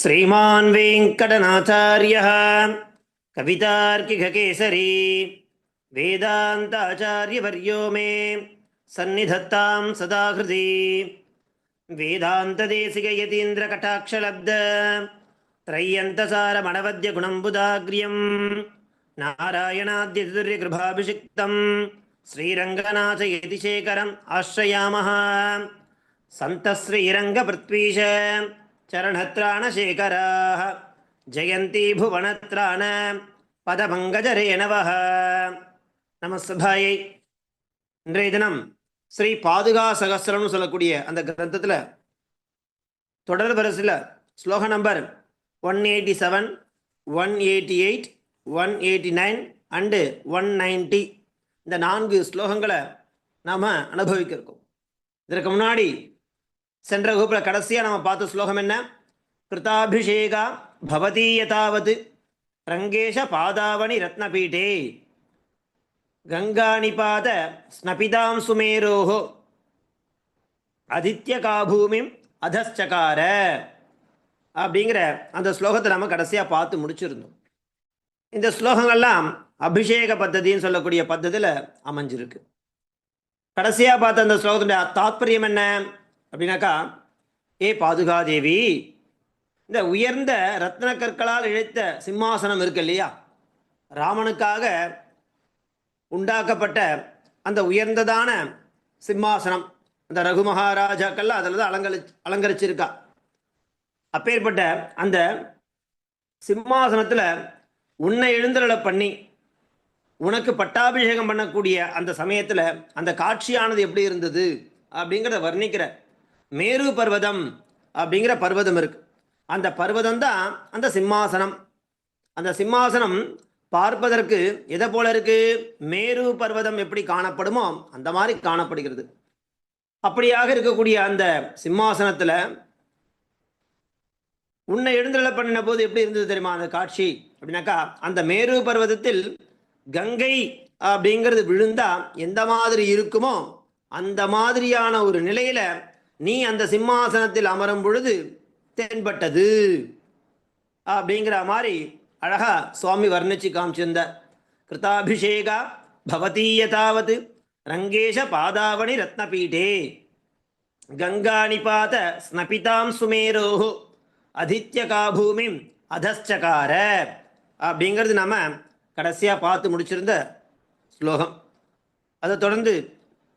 श्रीमान् वेङ्कटनाथार्यः कवितार्किककेसरी वेदान्ताचार्यवर्यो मे सन्निधत्तां सदा हृदि वेदान्तदेशिकयतीन्द्रकटाक्षलब्ध त्रय्यन्तसारमणवद्यगुणम्बुदाग्र्यं नारायणाद्यतिर्यगृभाभिषिक्तं श्रीरङ्गनाथयतिशेखरम् आश्रयामः सन्तः श्रीरङ्गपृथ्वीश चरणत्राणशेखराः जयन्ती भुवनत्राण பதபங்கஜரேணவः நமஸ்தபாயை இன்றைய தினம் ஸ்ரீ பாதுகா சகஸ்ரம்னு சொல்லக்கூடிய அந்த கிரந்தத்தில் தொடர் வரிசையில் ஸ்லோக number one eighty seven one eighty eight one eighty nine and one ninety இந்த நான்கு ஸ்லோகங்களை நாம் அனுபவிக்க இருக்கோம் இதற்கு முன்னாடி சென்ற வகுப்பில் கடைசியாக நம்ம பார்த்த ஸ்லோகம் என்ன? கிருதாபிஷேகா பவதீயதாவது ரங்கேஷ பாதாவணி ரத்னபீட்டே. கங்காணிபாத ஸ்னபிதாம் சுமேரோஹோ. அதித்ய காபூமிம் அதஸ்சகார அப்படிங்கிற அந்த ஸ்லோகத்தை நம்ம கடைசியாக பார்த்து முடிச்சிருந்தோம். இந்த ஸ்லோகங்கள்லாம் அபிஷேக பத்ததின்னு சொல்லக்கூடிய பத்ததியில் அமைஞ்சிருக்கு. கடைசியாக பார்த்த அந்த ஸ்லோகத்துடைய தாத்பரியம் என்ன? அப்படின்னாக்கா ஏ பாதுகாதேவி இந்த உயர்ந்த ரத்ன கற்களால் இழைத்த சிம்மாசனம் இருக்கு இல்லையா? ராமனுக்காக உண்டாக்கப்பட்ட அந்த உயர்ந்ததான சிம்மாசனம் அந்த ரகு மகாராஜாக்கள்லாம் அதில் தான் அலங்கரி அலங்கரிச்சிருக்கா. அப்பேற்பட்ட அந்த சிம்மாசனத்தில் உன்னை எழுந்தருளை பண்ணி உனக்கு பட்டாபிஷேகம் பண்ணக்கூடிய அந்த சமயத்தில் அந்த காட்சியானது எப்படி இருந்தது அப்படிங்கிறத வர்ணிக்கிற மேரு பர்வதம் அப்படிங்கிற பர்வதம் இருக்கு. அந்த பர்வதம் தான் அந்த சிம்மாசனம். அந்த சிம்மாசனம் பார்ப்பதற்கு எதை போல இருக்கு? மேரு பர்வதம் எப்படி காணப்படுமோ அந்த மாதிரி காணப்படுகிறது. அப்படியாக இருக்கக்கூடிய அந்த சிம்மாசனத்துல உன்னை எழுந்தருள பண்ணின போது எப்படி இருந்தது தெரியுமா? அந்த காட்சி. அப்படின்னாக்கா அந்த மேரு பர்வதத்தில் கங்கை அப்படிங்கிறது விழுந்தா எந்த மாதிரி இருக்குமோ அந்த மாதிரியான ஒரு நிலையில நீ அந்த சிம்மாசனத்தில் அமரும் பொழுது தென்பட்டது அப்படிங்கிற மாதிரி அழகா சுவாமி வர்ணிச்சு காமிச்சிருந்த. கிருதாபிஷேகா பவதீயதாவது ரங்கேஷ பாதாவணி ரத்னபீடே. கங்காணிபாத ஸ்னபிதாம் சுமேரோஹு அதித்ய காபூமி அதஸ்சகார அப்படிங்கிறது நம்ம கடைசியாக பார்த்து முடிச்சிருந்த ஸ்லோகம். அதை தொடர்ந்து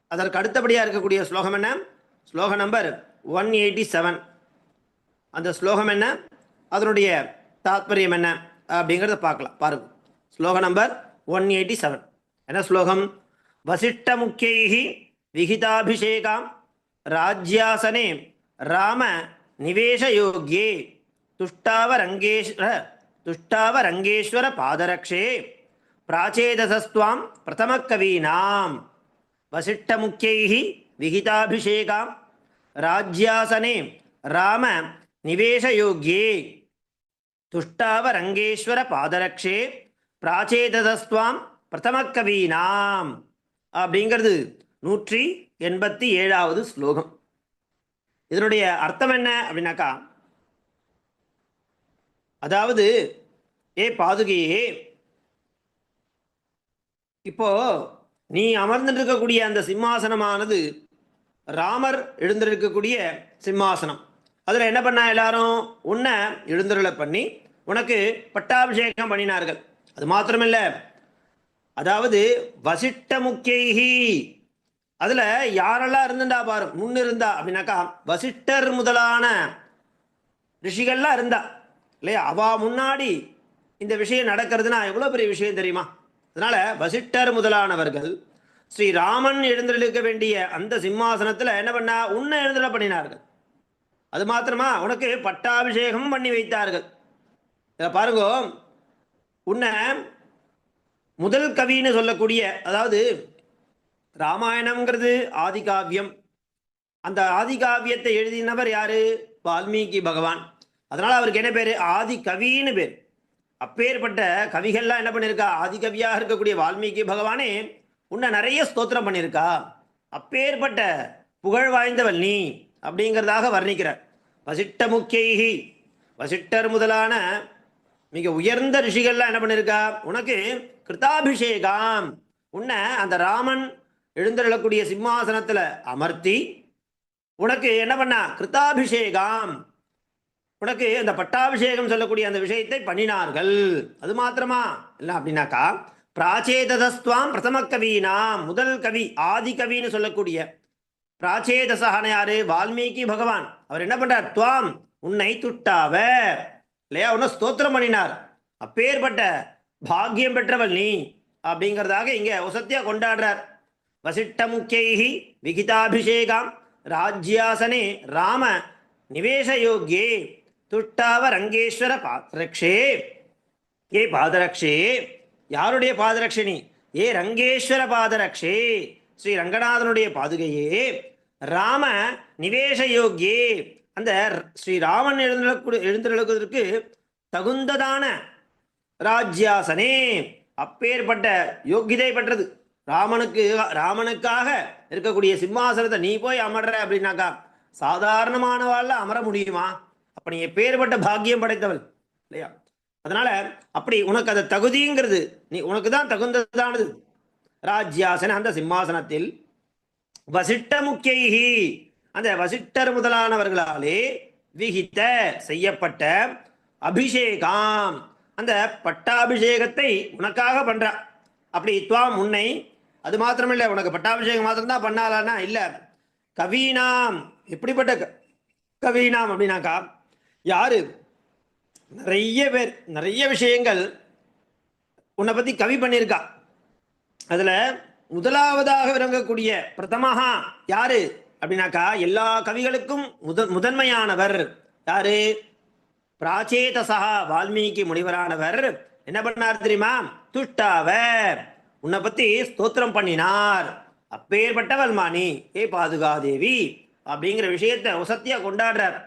அதற்கு அடுத்தபடியாக இருக்கக்கூடிய ஸ்லோகம் என்ன? ஸ்லோக நம்பர் ஒன் எயிட்டி செவன் அந்த ஸ்லோகம் என்ன? அதனுடைய தாத்பரியம் என்ன? அப்படிங்கிறத பார்க்கலாம். பாருங்க. ஸ்லோக நம்பர் ஒன் எயிட்டி செவன் என்ன ஸ்லோகம்? வசிஷ்ட முக்கியை விகிதாபிஷேகாம் ராஜ்யாசனே ராம நிவேசயோக்கியே துஷ்டாவரங்கேஸ்வர துஷ்டாவரங்கேஸ்வர பாதரக்ஷே பிராச்சேதசஸ்துவாம் பிரதமக்கவீனாம். வசிஷ்டமுக்கியை விகிதாபிஷேகாம் ராஜ்யாசனே ராம நிவேசயோக்கியே துஷ்டாவரங்கேஸ்வர பாதரக்ஷே பிராச்சேதஸ்துவாம் பிரதமக்கவீனாம். அப்படிங்கிறது நூற்றி எண்பத்தி ஏழாவது ஸ்லோகம். இதனுடைய அர்த்தம் என்ன அப்படின்னாக்கா அதாவது ஏ பாதுகையே இப்போ நீ அமர்ந்துட்டு இருக்கக்கூடிய அந்த சிம்மாசனமானது ராமர் எழுந்திருக்கக்கூடிய சிம்மாசனம். அதில் என்ன பண்ணா எல்லாரும்? உன்னை எழுந்தருளை பண்ணி உனக்கு பட்டாபிஷேகம் பண்ணினார்கள். அது மாத்திரமில்ல. அதாவது வசிட்ட முக்கியி அதில் யாரெல்லாம் இருந்துட்டா பாரு முன்னு இருந்தா அப்படின்னாக்கா வசிஷ்டர் முதலான ரிஷிகள்லாம் இருந்தா. இல்லையா? அவா முன்னாடி இந்த விஷயம் நடக்கிறதுனா எவ்வளோ பெரிய விஷயம் தெரியுமா? அதனால் வசிட்டர் முதலானவர்கள் ஸ்ரீ ராமன் எழுந்திருக்க வேண்டிய அந்த சிம்மாசனத்தில் என்ன பண்ணா? உன்னை எழுந்திர பண்ணினார்கள். அது மாத்திரமா உனக்கு பட்டாபிஷேகம் பண்ணி வைத்தார்கள். இதை பாருங்க உன்னை முதல் கவின்னு சொல்லக்கூடிய அதாவது ராமாயணம்ங்கிறது ஆதிகாவியம். அந்த ஆதிகாவியத்தை எழுதினவர் யாரு? வால்மீகி பகவான். அதனால அவருக்கு என்ன பேரு? ஆதி கவின்னு பேர். அப்பேற்பட்ட கவிகள்லாம் என்ன பண்ணியிருக்கா ஆதிகவியாக இருக்கக்கூடிய வால்மீகி பகவானே உன்னை நிறைய ஸ்தோத்திரம் பண்ணியிருக்கா. அப்பேற்பட்ட புகழ் வாய்ந்தவள் நீ அப்படிங்கிறதாக வர்ணிக்கிறார் வசிட்ட முக்கியகி வசிட்டர் முதலான மிக உயர்ந்த ரிஷிகள்லாம் என்ன பண்ணியிருக்கா? உனக்கு கிருத்தாபிஷேகாம். உன்னை அந்த ராமன் எழுந்தருளக்கூடிய சிம்மாசனத்தில் அமர்த்தி உனக்கு என்ன பண்ணா? கிருத்தாபிஷேகாம். உனக்கு அந்த பட்டாபிஷேகம் சொல்லக்கூடிய அந்த விஷயத்தை பண்ணினார்கள். அது மாத்திரமா? இல்லை அப்படின்னாக்கா பிராச்சேதஸ்துவாம் பிரதம கவீனாம் முதல் கவி ஆதி கவின்னு சொல்லக்கூடிய பிராச்சேதசகான யாரு வால்மீகி பகவான். அவர் என்ன பண்றார்? துவாம் உன்னை துட்டாவ இல்லையா? உன்ன ஸ்தோத்திரம் பண்ணினார். அப்பேற்பட்ட பாக்கியம் பெற்றவள் நீ அப்படிங்கிறதாக இங்க உசத்தியா கொண்டாடுறார். வசிட்ட முக்கியைஹி விகிதாபிஷேகாம் ராஜ்யாசனே ராம நிவேசயோக்கியே துட்டாவ ரங்கேஸ்வர பாதரக்ஷே. ஏ பாதரக்ஷே. யாருடைய பாதரக்ஷினி ஏ ரங்கேஸ்வர பாதரக்ஷே ஸ்ரீ ரங்கநாதனுடைய பாதுகையே. ராம நிவேசயோக்கியே அந்த ஸ்ரீ ராமன் எழுந்தருளக்கூடிய எழுந்தருளுவதற்கு தகுந்ததான ராஜ்யாசனே. அப்பேற்பட்ட யோக்கியதை பெற்றது. ராமனுக்கு ராமனுக்காக இருக்கக்கூடிய சிம்மாசனத்தை நீ போய் அமர்ற அப்படின்னாக்கா சாதாரணமானவாள் அமர முடியுமா? அப்ப நீ எப்பேற்பட்ட பாக்கியம் படைத்தவள். இல்லையா? அதனால அப்படி உனக்கு அது தகுதிங்கிறது நீ உனக்கு தான் தகுந்ததானது. ராஜ்யாசன அந்த சிம்மாசனத்தில் வசிட்ட முக்கியைஹி அந்த வசிட்டர் முதலானவர்களாலே விகித்த செய்யப்பட்ட அபிஷேகம். அந்த பட்டாபிஷேகத்தை உனக்காக பண்றா. அப்படி துவாம் உன்னை அது மாத்திரமில்லை உனக்கு பட்டாபிஷேகம் மாத்திரம்தான் பண்ணாலானா இல்லை இல்ல. கவீனாம் எப்படிப்பட்ட க- கவீனாம் அப்படின்னாக்கா யாரு? நிறைய பேர் நிறைய விஷயங்கள் உன்னை பற்றி கவி பண்ணியிருக்கா. அதில் முதலாவதாக விளங்கக்கூடிய பிரதமஹா யாரு? அப்படின்னாக்கா எல்லா கவிகளுக்கும் முத முதன்மையானவர் யாரு? பிராச்சேதசா வால்மீகி முனிவரானவர். என்ன பண்ணார் தெரியுமா? துஷ்டாவ உன்னை பத்தி ஸ்தோத்திரம் பண்ணினார். அப்பேற்பட்டவள் மாணி ஏ பாதுகாதேவி அப்படிங்கிற விஷயத்தை உசத்தியா கொண்டாடுறார்.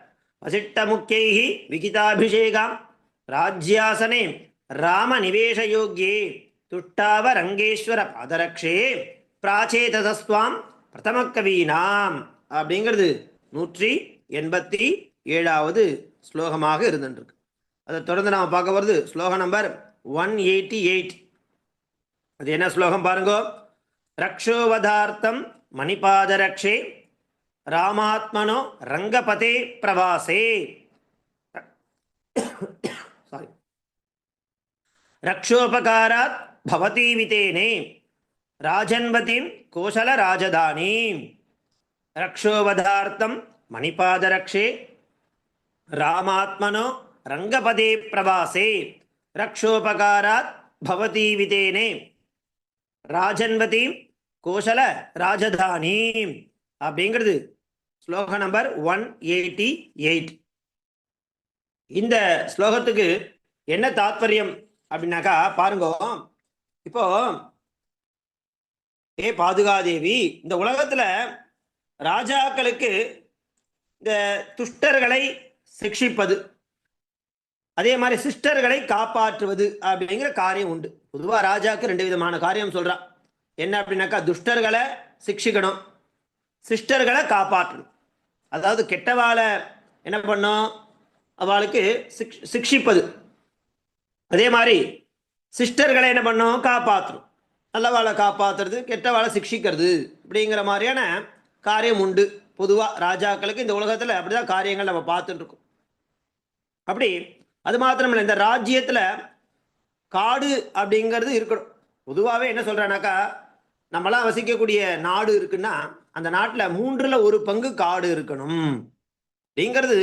வசிட்ட விகிதாபிஷேகாம். விகிதாபிஷேகம் ராஜ்யாசனே ராம நிவேசயோக்கியே துட்டாவ ரங்கேஸ்வர பாதரக்ஷே பிராச்சேததஸ்வாம் பிரதமக்கவீனாம் அப்படிங்கிறது நூற்றி எண்பத்தி ஏழாவது ஸ்லோகமாக இருந்துருக்கு. அதை தொடர்ந்து நாம் பார்க்க வருது ஸ்லோகம் நம்பர் ஒன் எயிட்டி எயிட். அது என்ன ஸ்லோகம் பாருங்கோ? ரக்ஷோவதார்த்தம் மணிபாதரக்ஷே ராமாத்மனோ ரங்கபதே பிரவாசே. சாரி ரக்ஷோபகாராத் பவதி விதேனே. ராஜன்வதிம் கோசல ராஜதானீம். ரக்ஷோவதார்த்தம் மணிபாதரக்ஷே. ராமாத்மனோ ரங்கபதே பிரவாசே. ரக்ஷோபகாராத் பவதி விதேனே. ராஜன்வதீம் கோசல ராஜதானி அப்படிங்கிறது ஸ்லோக நம்பர் ஒன் எயிட்டி எயிட். இந்த ஸ்லோகத்துக்கு என்ன தாத்பரியம் அப்படின்னாக்கா பாருங்க. இப்போ ஏ பாதுகாதேவி இந்த உலகத்துல ராஜாக்களுக்கு இந்த துஷ்டர்களை சிக்ஷிப்பது அதே மாதிரி சிஸ்டர்களை காப்பாற்றுவது அப்படிங்கிற காரியம் உண்டு. பொதுவாக ராஜாக்கு ரெண்டு விதமான காரியம் சொல்றான் என்ன அப்படின்னாக்கா துஷ்டர்களை சிக்ஷிக்கணும் சிஸ்டர்களை காப்பாற்றணும். அதாவது கெட்டவாளை என்ன பண்ணும்? அவளுக்கு சிக்ஷ் சிக்ஷிப்பது. அதே மாதிரி சிஸ்டர்களை என்ன பண்ணும்? காப்பாற்றணும் நல்லவாளை காப்பாற்றுறது கெட்டவாளை சிக்ஷிக்கிறது. அப்படிங்கிற மாதிரியான காரியம் உண்டு. பொதுவாக ராஜாக்களுக்கு இந்த உலகத்தில் அப்படிதான் காரியங்கள் நம்ம பார்த்துட்டு இருக்கோம் அப்படி அது மாத்திரம் இல்லை இந்த ராஜ்யத்தில் காடு அப்படிங்கிறது இருக்கணும். பொதுவாகவே என்ன சொல்கிறேன்னாக்கா நம்மளாம் வசிக்கக்கூடிய நாடு இருக்குன்னா அந்த நாட்டில் மூன்றில் ஒரு பங்கு காடு இருக்கணும். அப்படிங்கிறது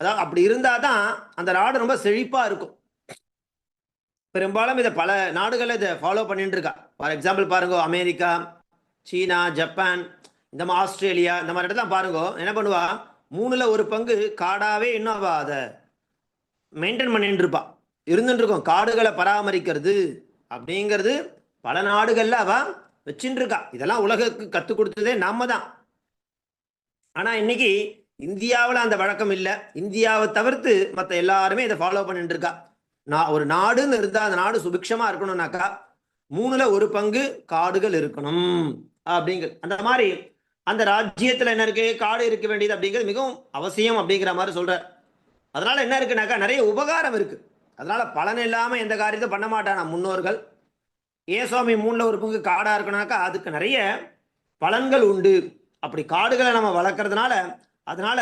அதாவது அப்படி இருந்தால் தான் அந்த நாடு ரொம்ப செழிப்பாக இருக்கும். பெரும்பாலும் இதை பல நாடுகளில் இதை ஃபாலோ பண்ணிட்டு இருக்கா. ஃபார் எக்ஸாம்பிள் பாருங்க அமெரிக்கா சீனா ஜப்பான் இந்த மாதிரி ஆஸ்திரேலியா இந்த மாதிரி இடத்துல பாருங்க என்ன பண்ணுவா? மூணுல ஒரு பங்கு காடாவே இன்னும் அவ அதை மெயின்டைன் பண்ணிட்டு இருப்பா. இருந்துட்டு இருக்கும். காடுகளை பராமரிக்கிறது அப்படிங்கிறது பல நாடுகளில் அவள் வச்சுட்டு இருக்கா இதெல்லாம் உலகத்துக்கு கற்றுக் கொடுத்ததே நாம தான் ஆனா இன்னைக்கு இந்தியாவில் அந்த வழக்கம் இல்லை. இந்தியாவை தவிர்த்து மற்ற எல்லாருமே இதை ஃபாலோ பண்ணிட்டு இருக்கா நான் ஒரு நாடுன்னு இருந்தால் அந்த நாடு சுபிக்ஷமா இருக்கணும்னாக்கா மூணுல ஒரு பங்கு காடுகள் இருக்கணும் அப்படிங்கிற அந்த மாதிரி அந்த ராஜ்யத்துல என்ன இருக்கு? காடு இருக்க வேண்டியது அப்படிங்கிறது மிகவும் அவசியம் அப்படிங்கிற மாதிரி சொல்றார். அதனால என்ன இருக்குனாக்கா நிறைய உபகாரம் இருக்கு. அதனால பலன் இல்லாம எந்த காரியத்தை பண்ண மாட்டானா முன்னோர்கள். ஏன் சுவாமி மூணுல ஒரு பங்கு காடாக இருக்கணும்னாக்கா அதுக்கு நிறைய பலன்கள் உண்டு. அப்படி காடுகளை நம்ம வளர்க்குறதுனால அதனால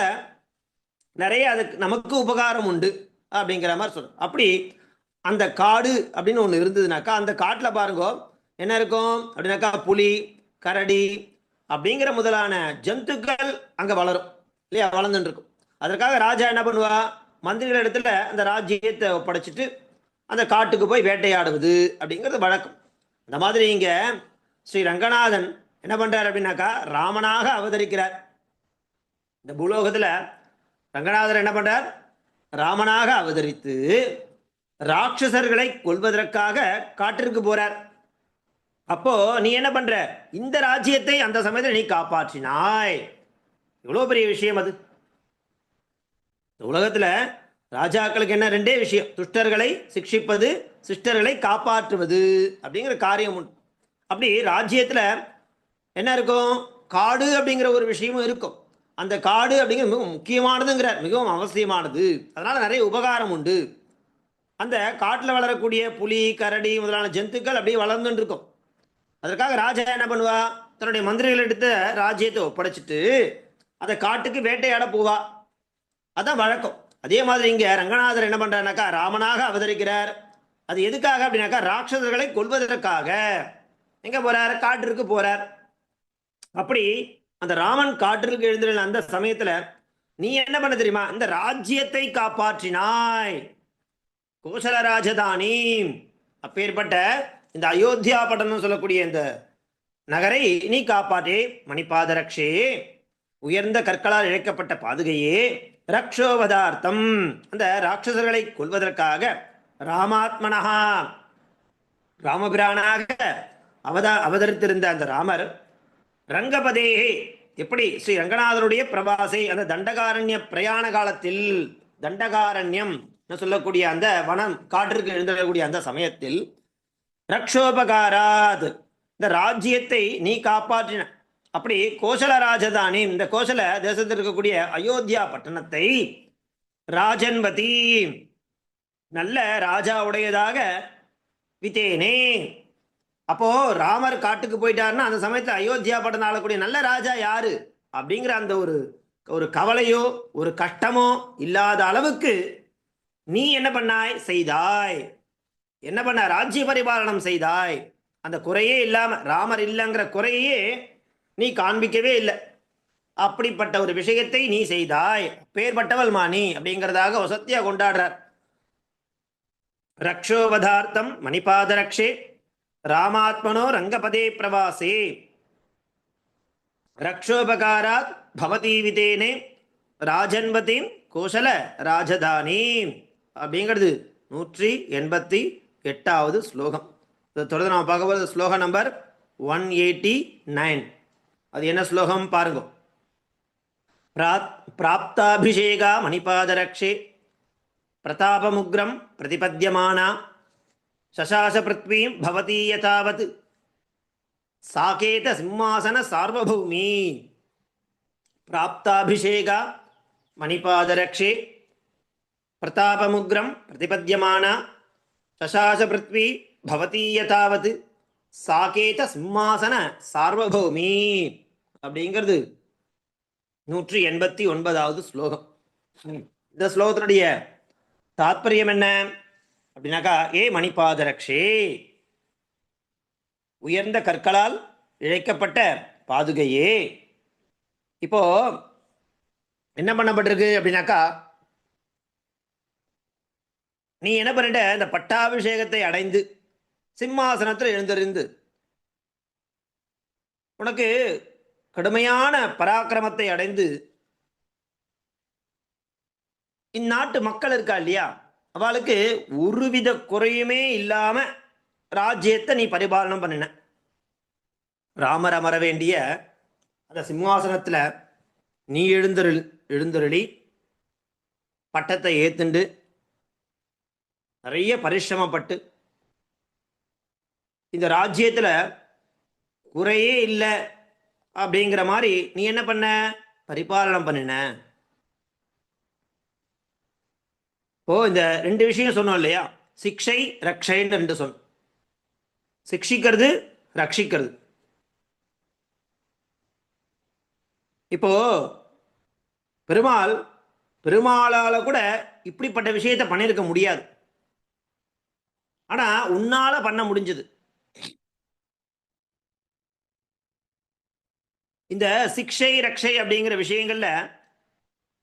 நிறைய அதுக்கு நமக்கு உபகாரம் உண்டு அப்படிங்கிற மாதிரி சொல்கிறோம் அப்படி அந்த காடு அப்படின்னு ஒன்று இருந்ததுனாக்கா அந்த காட்டில் பாருங்க என்ன இருக்கும்? அப்படின்னாக்கா புலி கரடி அப்படிங்கிற முதலான ஜந்துக்கள் அங்கே வளரும். இல்லையா? வளர்ந்துட்டு இருக்கும் அதற்காக ராஜா என்ன பண்ணுவா? மந்திரிகள் இடத்துல அந்த ராஜ்யத்தை ஒப்படைச்சிட்டு அந்த காட்டுக்கு போய் வேட்டையாடுவது அப்படிங்கிறது வழக்கம். அந்த மாதிரி இங்க ஸ்ரீ ரங்கநாதன் என்ன பண்றார் அப்படின்னாக்கா ராமனாக அவதரிக்கிறார். இந்த பூலோகத்துல ரங்கநாதர் என்ன பண்றார்? ராமனாக அவதரித்து ராட்சசர்களை கொல்வதற்காக காட்டிற்கு போறார். அப்போ நீ என்ன பண்ற? இந்த ராஜ்யத்தை அந்த சமயத்தில் நீ காப்பாற்றினாய். இவ்வளோ பெரிய விஷயம் அது. இந்த உலகத்துல ராஜாக்களுக்கு என்ன ரெண்டே விஷயம். துஷ்டர்களை சிக்ஷிப்பது சிஸ்டர்களை காப்பாற்றுவது அப்படிங்கிற காரியம் உண்டு. அப்படி ராஜ்யத்தில் என்ன இருக்கும்? காடு அப்படிங்கிற ஒரு விஷயமும் இருக்கும். அந்த காடு அப்படிங்கிற மிகவும் முக்கியமானதுங்கிறார். மிகவும் அவசியமானது. அதனால் நிறைய உபகாரம் உண்டு. அந்த காட்டில் வளரக்கூடிய புலி கரடி முதலான ஜந்துக்கள் அப்படியே வளர்ந்துட்டு இருக்கும் அதற்காக ராஜா என்ன பண்ணுவா? தன்னுடைய மந்திரிகள் எடுத்த ராஜ்யத்தை ஒப்படைச்சிட்டு அதை காட்டுக்கு வேட்டையாட போவா. அதான் வழக்கம். அதே மாதிரி இங்கே ரங்கநாதர் என்ன பண்ணுறாருனாக்கா ராமனாக அவதரிக்கிறார். அது எதுக்காக அப்படின்னாக்கா ராட்சசர்களை கொல்வதற்காக. எங்க போறார்? காட்டிற்கு போறார். அப்படி அந்த ராமன் காட்டிற்கு எழுந்திருந்த அந்த சமயத்துல நீ என்ன பண்ண தெரியுமா? இந்த ராஜ்யத்தை காப்பாற்றினாய். கோசல ராஜதானி அப்பேற்பட்ட இந்த அயோத்தியா பட்டணம் சொல்லக்கூடிய இந்த நகரை நீ காப்பாற்றே மணிபாதரக்ஷே. உயர்ந்த கற்களால் இழைக்கப்பட்ட பாதுகையே ரக்ஷோவதார்த்தம் அந்த ராட்சசர்களை கொல்வதற்காக ராமாத்மனஹா. ராமபிரானாக அவதா அவதரித்திருந்த அந்த ராமர் ரங்கபதேகே எப்படி ஸ்ரீ ரங்கநாதருடைய பிரபாசை அந்த தண்டகாரண்ய பிரயாண காலத்தில் தண்டகாரண்யம் சொல்லக்கூடிய அந்த வனம் காற்றிற்கு எழுந்தக்கூடிய அந்த சமயத்தில் ரக்ஷோபகாராத் இந்த ராஜ்யத்தை நீ காப்பாற்றின. அப்படி கோசல ராஜதானி இந்த கோசல தேசத்தில் இருக்கக்கூடிய அயோத்தியா பட்டணத்தை ராஜன்வதி நல்ல ராஜா உடையதாக வித்தேனே. அப்போ ராமர் காட்டுக்கு போயிட்டாருன்னா அந்த சமயத்துல அயோத்தியா படம் ஆளக்கூடிய நல்ல ராஜா யாரு? அப்படிங்கிற அந்த ஒரு ஒரு கவலையோ ஒரு கஷ்டமோ இல்லாத அளவுக்கு நீ என்ன பண்ணாய்? செய்தாய். என்ன பண்ண? ராஜ்ய பரிபாலனம் செய்தாய். அந்த குறையே இல்லாம ராமர் இல்லைங்கிற குறையே நீ காண்பிக்கவே இல்லை. அப்படிப்பட்ட ஒரு விஷயத்தை நீ செய்தாய். பேர்பட்டவள் மாணி அப்படிங்கிறதாக வசத்தியா கொண்டாடுறார். ரக்ஷோவதார்த்தம் மணிபாதரக்ஷே ராமாத்மனோ ரங்கபதே பிரவாசே ரக்ஷோபகாராத் பவதி விதேனே ராஜன்வதீம் கோஷல ராஜதானி அப்படிங்கிறது நூற்றி எண்பத்தி எட்டாவது ஸ்லோகம். இதை தொடர்ந்து நம்ம பார்க்க போகிறது ஸ்லோகம் நம்பர் ஒன் எயிட்டி நைன் அது என்ன ஸ்லோகம் பாருங்க. பிராத் பிராப்தாபிஷேகா மணிபாதரக்ஷே பிரதாபமுக்ரம் பிரதிபத்தியமானா சசாச பிருத்வீம் பவதீயதாவத் சாகேத சிம்மாசன சார்வபௌமி பிராப்தாபிஷேகா மணிபாதரக்ஷே பிரதாபமுக்ரம் பிரதிபத்தியமானா சசாச பிருத்வி பவதீயதாவது சாகேத சிம்மாசன சார்வபௌமி அப்படிங்கிறது நூற்றி எண்பத்தி ஒன்பதாவது ஸ்லோகம். இந்த ஸ்லோகத்தினுடைய தாத்பரியம் என்ன? அப்படின்னாக்கா ஏ மணிபாதரக்ஷே. உயர்ந்த கற்களால் இழைக்கப்பட்ட பாதுகையே. இப்போ என்ன பண்ணப்பட்டிருக்கு அப்படின்னாக்கா நீ என்ன பண்ணிட்ட? இந்த பட்டாபிஷேகத்தை அடைந்து சிம்மாசனத்தில் எழுந்தறிந்து உனக்கு கடுமையான பராக்கிரமத்தை அடைந்து இந்நாட்டு மக்கள் இருக்கா இல்லையா? அவளுக்கு ஒருவித குறையுமே இல்லாம ராஜ்யத்தை நீ பரிபாலனம் பண்ணின. ராமர் அமர வேண்டிய அந்த சிம்மாசனத்துல நீ எழுந்தருள் எழுந்தருளி பட்டத்தை ஏத்துண்டு நிறைய பரிசிரமப்பட்டு இந்த ராஜ்யத்துல குறையே இல்லை அப்படிங்கிற மாதிரி நீ என்ன பண்ண? பரிபாலனம் பண்ணின. இப்போ இந்த ரெண்டு விஷயம் சொன்னோம் இல்லையா? சிக்ஷை ரக்ஷைன்னு ரெண்டு சொன்னோம். சிக்ஷிக்கிறது ரட்சிக்கிறது இப்போ பெருமாள் பெருமாளால கூட இப்படிப்பட்ட விஷயத்தை பண்ணியிருக்க முடியாது. ஆனா உன்னால பண்ண முடிஞ்சது. இந்த சிக்ஷை ரக்ஷை அப்படிங்கிற விஷயங்கள்ல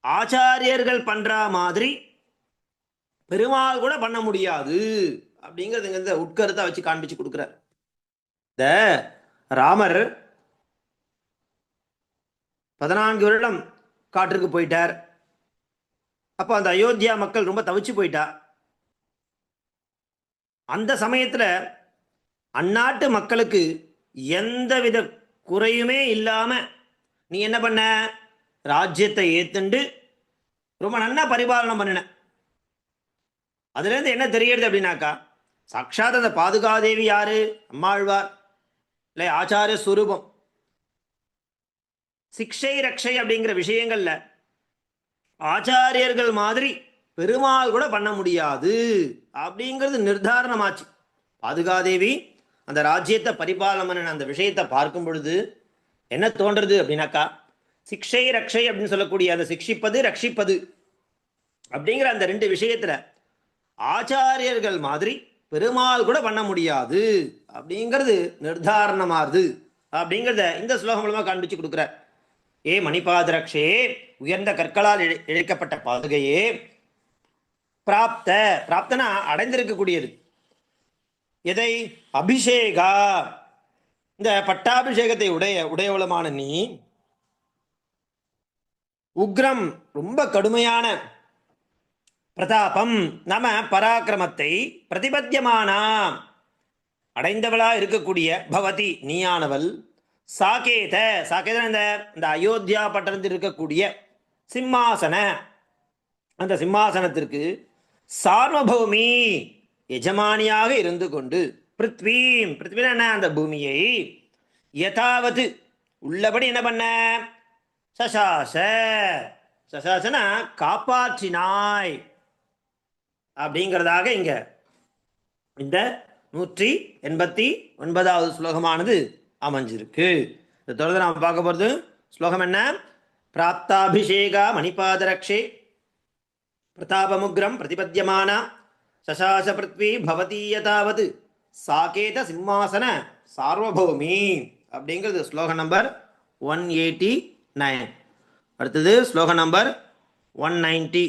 ஆச்சாரியர்கள் பண்ற மாதிரி பெருமாள் கூட பண்ண முடியாது. அப்படிங்கிறது இந்த உட்கருத்தை வச்சு காண்பிச்சு கொடுக்குறார். இந்த ராமர் பதினான்கு வருடம் காற்றுக்கு போயிட்டார். அப்போ அந்த அயோத்தியா மக்கள் ரொம்ப தவிச்சு போயிட்டா. அந்த சமயத்தில் அந்நாட்டு மக்களுக்கு எந்தவித குறையுமே இல்லாமல் நீ என்ன பண்ண? ராஜ்யத்தை ஏத்துண்டு ரொம்ப நல்லா பரிபாலனம் பண்ணின. அதுல இருந்து என்ன தெரியுது அப்படின்னாக்கா சாட்சாத் அந்த பாதுகாதேவி யாரு? அம்மாழ்வார். இல்லை ஆச்சாரிய சுரூபம். சிக்ஷை ரக்ஷை அப்படிங்கிற விஷயங்கள்ல ஆச்சாரியர்கள் மாதிரி பெருமாள் கூட பண்ண முடியாது அப்படிங்கிறது நிர்தாரணமாச்சு. பாதுகாதேவி அந்த ராஜ்யத்தை பரிபாலனம் அந்த விஷயத்தை பார்க்கும் பொழுது என்ன தோன்றது அப்படின்னாக்கா சிக்ஷை ரக்ஷை அப்படின்னு சொல்லக்கூடிய அந்த சிக்ஷிப்பது ரட்சிப்பது அப்படிங்கிற அந்த ரெண்டு விஷயத்துல ஆச்சாரியர்கள் மாதிரி பெருமாள் கூட பண்ண முடியாது. அப்படிங்கிறது நிர்தாரணமாகுது அப்படிங்கிறத இந்த ஸ்லோகம் மூலமாக காண்பிச்சு கொடுக்குறார் ஏ மணிபாதரக்ஷே உயர்ந்த கற்களால் இழை- இழைக்கப்பட்ட பாதுகையே பிராப்த பிராப்தனா அடைந்திருக்கக்கூடியது. எதை? அபிஷேகா. இந்த பட்டாபிஷேகத்தை உடைய உடையவளமான நீ உக்ரம் ரொம்ப கடுமையான பிரதாபம். நம பராக்கிரமத்தை பிரதிபத்தியமானாம் அடைந்தவளா இருக்கக்கூடிய பவதி நீயானவள். சாகேத சாகேத இந்த இந்த அயோத்தியா பட்டணத்தில் இருக்கக்கூடிய சிம்மாசன. அந்த சிம்மாசனத்திற்கு சார்வபௌமி எஜமானியாக இருந்து கொண்டு பிருத்வீம். பிருத்வினா என்ன அந்த பூமியை? யதாவது. உள்ளபடி என்ன பண்ண? சசாச. சசாசனா காப்பாற்றினாய். அப்படிங்கிறதாக இங்க இந்த நூற்றி எண்பத்தி ஒன்பதாவது ஸ்லோகமானது அமைஞ்சிருக்கு. இதை தொடர்ந்து நாம் பார்க்க போகிறது ஸ்லோகம் என்ன? பிராப்தாபிஷேகா மணிபாதரக்ஷே பிரதாபமுக்ரம் பிரதிபத்தியமானா சசாச பிருத்வி பவதீயதாவது சாகேத சிம்மாசன சார்வபௌமி அப்படிங்கிறது ஸ்லோகம் நம்பர் ஒன் எயிட்டி நைன். அடுத்தது ஸ்லோகம் நம்பர் ஒன் நைன்டி.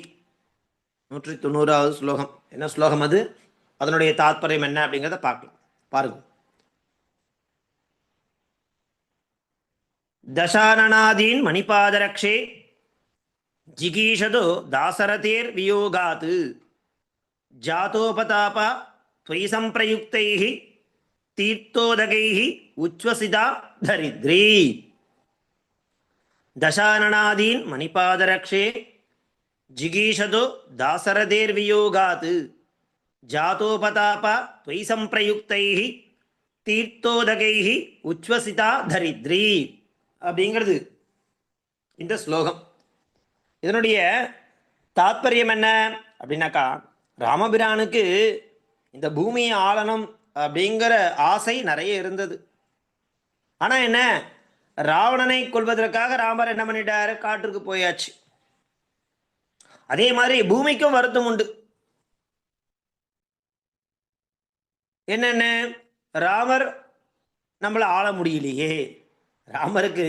நூற்றி தொண்ணூறாவது ஸ்லோகம். என்ன ஸ்லோகம் அது? அதனுடைய தாத்பரியம் என்ன அப்படிங்கிறத பார்க்கலாம். பாருங்க. தசானநாதீன் மணிபாதரக்ஷே ஜிகீஷதோ தாசரதேர் வியோகாத்து ஜாத்தோபதாபா துவை சம்பிரயுக்தை தீர்த்தோதகை உச்வசிதா தரித்ரி. தசானநாதீன் மணிபாதரக்ஷே ಜಿಗೀಷದೋ ದಾಸರದೇರ್ವಿಯೋಗಾತ್ ಜಾತೋಪತಾಪ துவை ಸಂಪ್ರಯುಕ್ತೈ தீர்த்தோதகை உச்வசிதா தரித்ரி அப்படிங்கிறது இந்த ஸ்லோகம். இதனுடைய தாத்பரியம் என்ன அப்படின்னாக்கா ராமபிரானுக்கு இந்த பூமியை ஆளணும் அப்படிங்கிற ஆசை நிறைய இருந்தது. ஆனால் என்ன ராவணனை கொள்வதற்காக ராமர் என்ன பண்ணிட்டாரு? காட்டுக்கு போயாச்சு. அதே மாதிரி பூமிக்கும் வருத்தம் உண்டு. என்னென்ன? ராமர் நம்மளை ஆள முடியலையே. ராமருக்கு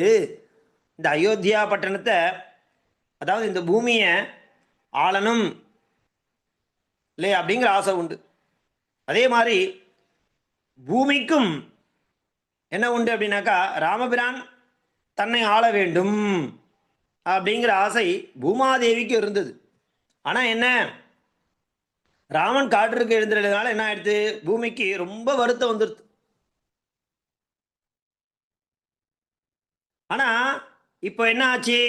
இந்த அயோத்தியா பட்டணத்தை அதாவது இந்த பூமியை ஆளணும் இல்லையா அப்படிங்கிற ஆசை உண்டு. அதே மாதிரி பூமிக்கும் என்ன உண்டு அப்படின்னாக்கா ராமபிரான் தன்னை ஆள வேண்டும் அப்படிங்கிற ஆசை பூமாதேவிக்கு இருந்தது. ஆனால் என்ன? ராமன் காட்டிற்கு எழுந்துறதுனால என்ன ஆயிடுது பூமிக்கு ரொம்ப வருத்தம் வந்துடுது ஆனா இப்போ என்ன ஆச்சு?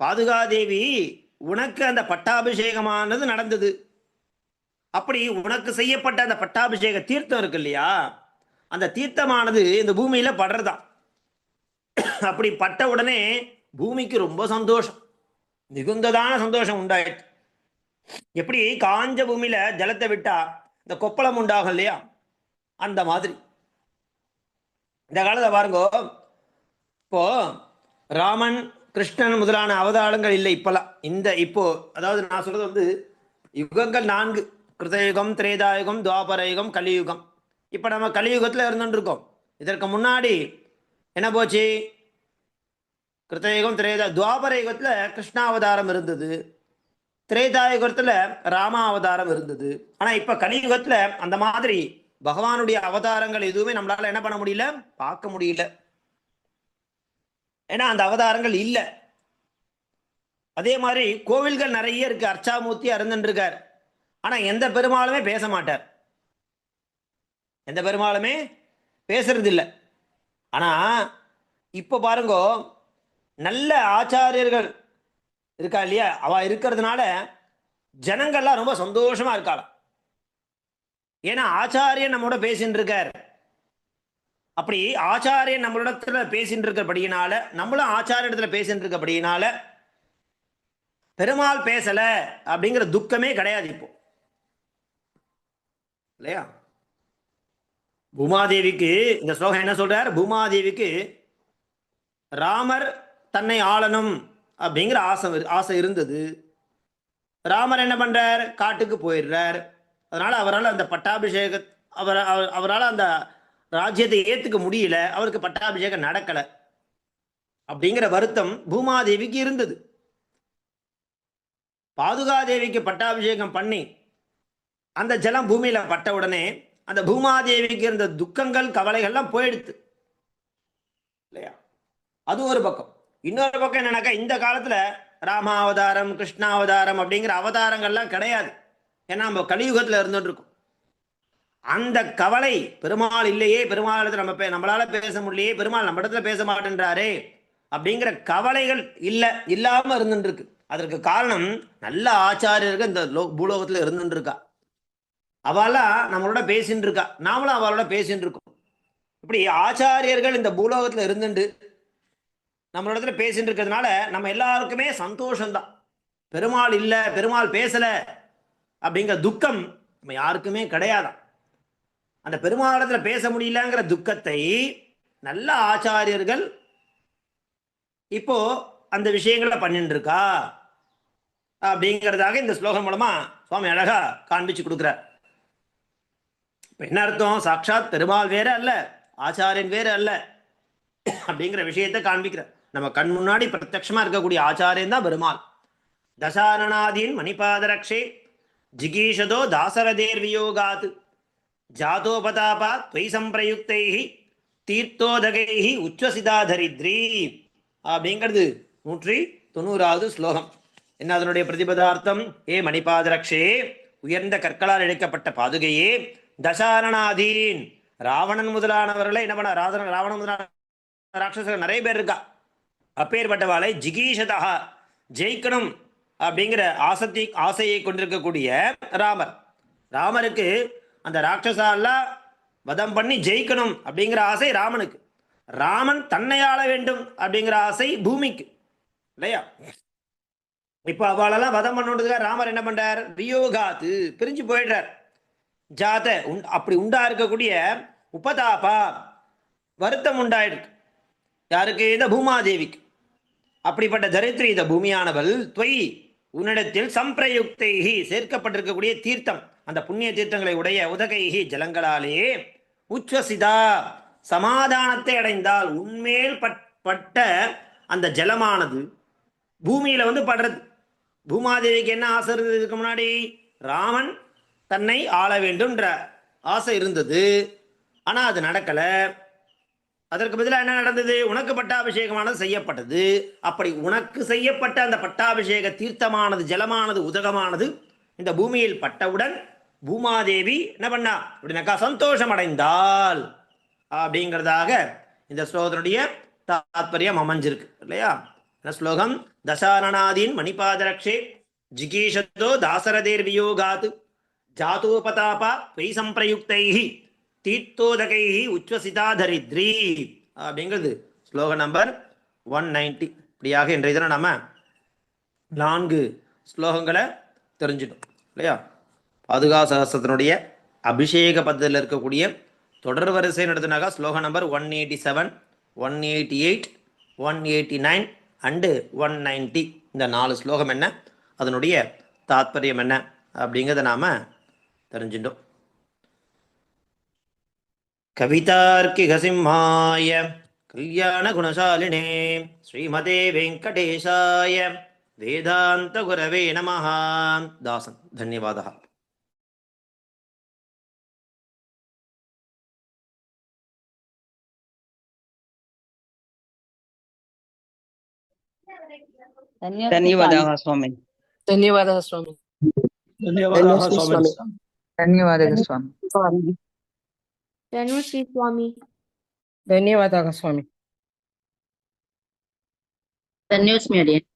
பாதுகாதேவி உனக்கு அந்த பட்டாபிஷேகமானது நடந்தது. அப்படி உனக்கு செய்யப்பட்ட அந்த பட்டாபிஷேக தீர்த்தம் இருக்கு இல்லையா? அந்த தீர்த்தமானது இந்த பூமியில படுறதாம் அப்படி பட்ட உடனே பூமிக்கு ரொம்ப சந்தோஷம். மிகுந்ததான சந்தோஷம் உண்டாயிட்டு எப்படி காஞ்ச பூமியில ஜலத்தை விட்டா இந்த கொப்பளம் உண்டாகும் இல்லையா? அந்த மாதிரி. இந்த காலத்தை பாருங்க இப்போ ராமன் கிருஷ்ணன் முதலான அவதாரங்கள் இல்லை இப்பெல்லாம். இந்த இப்போ அதாவது நான் சொல்றது வந்து யுகங்கள் நான்கு. கிருதயுகம் திரேதாயுகம் துவாபரயுகம் கலியுகம். இப்போ நம்ம கலியுகத்தில் இருந்துருக்கோம் இதற்கு முன்னாடி என்ன போச்சு? கிருத்தயுகம் திரேதா துவாபர யுகத்தில் கிருஷ்ணாவதாரம் இருந்தது. திரேதாயுகத்தில் ராமா அவதாரம் இருந்தது. ஆனால் இப்போ கலியுகத்தில் அந்த மாதிரி பகவானுடைய அவதாரங்கள் எதுவுமே நம்மளால என்ன பண்ண முடியல? பார்க்க முடியல. ஏன்னா அந்த அவதாரங்கள் இல்லை. அதே மாதிரி கோவில்கள் நிறைய இருக்கு. அர்ச்சாமூர்த்தி அருந்தன் இருக்கார். ஆனா எந்த பெருமாளுமே பேச மாட்டார். எந்த பெருமாளுமே பேசுறது இல்லை ஆனா இப்ப பாருங்க நல்ல ஆச்சாரியர்கள் இருக்கா இல்லையா? அவள் இருக்கிறதுனால ஜனங்கள்லாம் ரொம்ப சந்தோஷமா இருக்காளாம். ஏன்னா ஆச்சாரியன் நம்மளோட பேசின்னு இருக்கார். அப்படி ஆச்சாரியன் நம்மளிடத்துல பேசிட்டு இருக்கிறபடியினால நம்மளும் ஆச்சாரிய இடத்துல பேசிட்டு இருக்கபடியினால பெருமாள் பேசல அப்படிங்கிற துக்கமே கிடையாது இப்போ. இல்லையா? பூமாதேவிக்கு இந்த ஸ்லோகம் என்ன சொல்றார்? பூமாதேவிக்கு ராமர் தன்னை ஆளணும். அப்படிங்கிற ஆசை ஆசை இருந்தது. ராமர் என்ன பண்றார்? காட்டுக்கு போயிடுறார். அதனால அவரால் அந்த பட்டாபிஷேக அவர் அவரால் அந்த ராஜ்யத்தை ஏத்துக்க முடியல. அவருக்கு பட்டாபிஷேகம் நடக்கல. அப்படிங்கிற வருத்தம் பூமாதேவிக்கு இருந்தது. பாதுகாதேவிக்கு பட்டாபிஷேகம் பண்ணி அந்த ஜலம் பூமியில பட்ட உடனே அந்த பூமாதேவிக்கு இருந்த துக்கங்கள் கவலைகள்லாம் போயிடுத்து. இல்லையா? அது ஒரு பக்கம். இன்னொரு பக்கம் என்னன்னாக்கா இந்த காலத்துல ராமாவதாரம் கிருஷ்ணாவதாரம் அப்படிங்கிற அவதாரங்கள்லாம் கிடையாது. ஏன்னா நம்ம கலியுகத்துல இருந்துட்டு இருக்கோம் அந்த கவலை பெருமாள் இல்லையே பெருமாள் நம்ம பே நம்மளால பேச முடியலையே பெருமாள் நம்ம இடத்துல பேச மாட்டேன்றாரே அப்படிங்கிற கவலைகள் இல்லை இல்லாம இருந்துட்டு இருக்கு அதற்கு காரணம் நல்ல ஆச்சாரியர்கள் இந்த லோ பூலோகத்துல இருந்துட்டு இருக்கா அவெல்லாம் நம்மளோட பேசின்னு இருக்கா நாமளும் அவளோட பேசின்னு இருக்கோம் இப்படி ஆச்சாரியர்கள் இந்த பூலோகத்துல இருந்துட்டு நம்மளோட பேசிட்டு இருக்கிறதுனால நம்ம எல்லாருக்குமே சந்தோஷம்தான். பெருமாள் இல்லை பெருமாள் பேசலை அப்படிங்கிற துக்கம் நம்ம யாருக்குமே கிடையாதான். அந்த பெருமாளிடத்துல பேச முடியலங்கிற துக்கத்தை நல்ல ஆச்சாரியர்கள் இப்போ அந்த விஷயங்களை பண்ணிட்டு இருக்கா அப்படிங்கிறதாக இந்த ஸ்லோகம் மூலமா சுவாமி அழகா காண்பிச்சு கொடுக்குறார். இப்ப என்ன அர்த்தம்? சாட்சாத் பெருமாள் வேற அல்ல ஆச்சாரியன் வேற அல்ல அப்படிங்கிற விஷயத்தை காண்பிக்கிறார். நம்ம கண் முன்னாடி பிரத்யட்சமா இருக்கக்கூடிய ஆச்சாரியன் தான் பெருமாள். தசாரணாதீன் மணிபாதரக்ஷே ஜிகீஷதோ தாசரதேர் வியோகாத் ஜாதோபதாபா துவை சம்பிரயுக்தை தீர்த்தோதகை உச்சசிதாதரித்ரி அப்படிங்கிறது நூற்றி தொண்ணூறாவது ஸ்லோகம். என்ன அதனுடைய பிரதிபதார்த்தம்? ஏ மணிபாதரக்ஷே உயர்ந்த கற்களால் இழைக்கப்பட்ட பாதுகையே தசாரணாதீன் ராவணன் முதலானவர்களை என்ன பண்ண ராவணன் முதலான ராட்சசர்கள் நிறைய பேர் இருக்கா? அப்பேற்பட்டவாளை ஜிகீஷதா ஜெயிக்கணும் அப்படிங்கிற ஆசத்தி ஆசையை கொண்டிருக்கக்கூடிய ராமர். ராமருக்கு அந்த ராட்சசாலாம் வதம் பண்ணி ஜெயிக்கணும் அப்படிங்கிற ஆசை ராமனுக்கு. ராமன் தன்னை ஆள வேண்டும் அப்படிங்கிற ஆசை பூமிக்கு. இல்லையா? இப்போ அவளெல்லாம் வதம் பண்ணுறதுக்காக ராமர் என்ன பண்றார்? வியோகாத்து பிரிஞ்சு போயிடுறார். ஜாத உண் அப்படி உண்டா இருக்கக்கூடிய உபதாபா வருத்தம் உண்டாயிருக்கு. யாருக்கு? இந்த பூமாதேவிக்கு. அப்படிப்பட்ட தரித்திரி இந்த பூமியானவள் துவை உன்னிடத்தில் சம்பிரயுக்தைகி சேர்க்கப்பட்டிருக்கக்கூடிய தீர்த்தம். அந்த புண்ணிய தீர்த்தங்களை உடைய உதகைகி ஜலங்களாலே உச்சசிதா சமாதானத்தை அடைந்தால் உண்மேல் பட்ட அந்த ஜலமானது பூமியில வந்து படுறது. பூமாதேவிக்கு என்ன ஆசை இருந்தது இதுக்கு முன்னாடி? ராமன் தன்னை ஆள வேண்டும்ன்ற ஆசை இருந்தது. ஆனால் அது நடக்கலை. அதற்கு பதிலாக என்ன நடந்தது? உனக்கு பட்டாபிஷேகமானது செய்யப்பட்டது. அப்படி உனக்கு செய்யப்பட்ட அந்த பட்டாபிஷேக தீர்த்தமானது ஜலமானது உதகமானது இந்த பூமியில் பட்டவுடன் பூமாதேவி என்ன பண்ணா? அப்படின்னாக்கா சந்தோஷம் அடைந்தால் அப்படிங்கிறதாக இந்த ஸ்லோகத்தினுடைய தாத்பரியம் அமைஞ்சிருக்கு இல்லையா? என்ன ஸ்லோகம் தசாரணாதீன் மணிபாதரக்ஷே ஜிகீஷத்தோ தாசரதேர் வியோகாத் ஜாதோபதாபா பொய் சம்பிரயுக்தை தீர்த்தோதகை உச்வசிதா தரித்ரி அப்படிங்கிறது. ஸ்லோக நம்பர் ஒன் நைன்டி இப்படியாக இன்றைய தினம் நம்ம நான்கு ஸ்லோகங்களை தெரிஞ்சிடும் இல்லையா? பாதுகா சகசத்தினுடைய அபிஷேக பதத்தில் இருக்கக்கூடிய தொடர் வரிசை நடத்தினாக்கா ஸ்லோக number one eighty seven one eighty eight one eighty nine and one ninety இந்த நாலு ஸ்லோகம் என்ன? அதனுடைய தாத்பரியம் என்ன? அப்படிங்கிறத நாம் தெரிஞ்சிட்டோம். कवितार्किघसिंहाय कल्याणगुणशालिने श्रीमते वेङ्कटेशाय वेदान्तगुरवे नमः दासन् धन्यवादः ధన్యవాదాలు స్వామి ధన్యవాదాలు స్వామి ధన్యవాదాలు స్వామి ధన్యవాదాలు స్వామి ಧನ್ಯವಾದಗಳು ಸ್ವಾಮಿ ಧನುಶ್ರೀ ಸ್ವಾಮಿ ಧನ್ಯವಾದः ಸ್ವಾಮಿ ಧನ್ಯೋಸ್ಮಿ ಅಡಿಯನ್